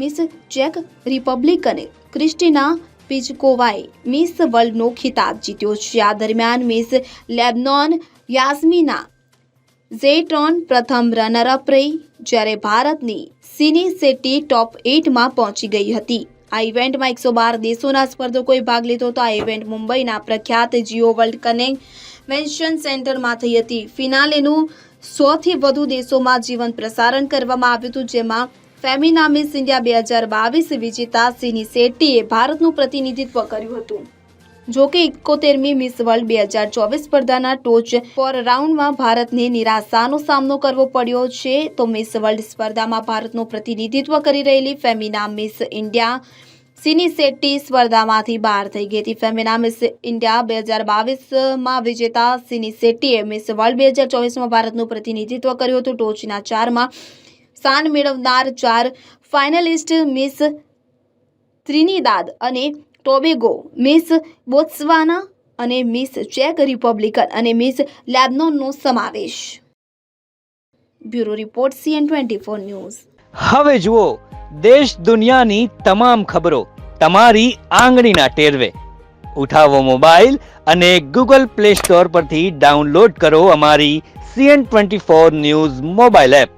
Miss ચેક Republic અને Kristina પિજકોવાએ મિસ વર્લ્ડનો ખિતાબ જીત્યો. છે આ દરમિયાન મિસ લેબનોન યાસ્મીના ઝેટ્રોન પ્રથમ રનરઅપ રહી, જ્યારે ભારતની સિની સેટી ટોપ એટમાં પહોંચી ગઈ હતી. આ ઇવેન્ટમાં એકસો બાર દેશોના સ્પર્ધકોએ ભાગ લીધો હતો. આ ઇવેન્ટ મુંબઈના પ્રખ્યાત જીઓ વર્લ્ડ કન્વેન્શન સેન્ટરમાં થઈ હતી. ફિનાલેનું સોથી વધુ દેશોમાં જીવન પ્રસારણ કરવામાં આવ્યું હતું, જેમાં ફેમિના મિસ ઇન્ડિયા બે હજાર બાવીસ વિજેતા સિની શેટ્ટીએ ભારતનું પ્રતિનિધિત્વ કર્યું હતું. જોકે ઇકોતેરમી મિસ વર્લ્ડ બે હજાર ચોવીસ સ્પર્ધાના ટોચ ફોર રાઉન્ડમાં ભારતને નિરાશાનો સામનો કરવો પડ્યો છે, તો મિસ વર્લ્ડ સ્પર્ધામાં ભારતનું પ્રતિનિધિત્વ કરી રહેલી Femina Miss India Sini Shetty સ્પર્ધામાંથી બહાર થઈ ગઈ હતી. ફેમિના મિસ ઇન્ડિયા બે હજાર બાવીસમાં વિજેતા સિની શેટ્ટીએ મિસ વર્લ્ડ બે હજાર ચોવીસમાં ભારતનું પ્રતિનિધિત્વ કર્યું હતું. ટોચના ચારમાં સ્થાન મેળવનાર ચાર ફાઇનલિસ્ટ મિસ ત્રિનિદાદ અને ટોબેગો, મિસ બોત્સવાના અને મિસ ચેક રિપબ્લિકન અને મિસ લેબનોનનો સમાવેશ. Bureau report CN twenty four news. હવે જુઓ, દેશ દુનિયાની તમામ ખબરો તમારી આંગળીના ટેરવે. ઉઠાવો મોબાઈલ અને ગૂગલ પ્લે સ્ટોર પરથી ડાઉનલોડ કરો અમારી CN twenty four news mobile app.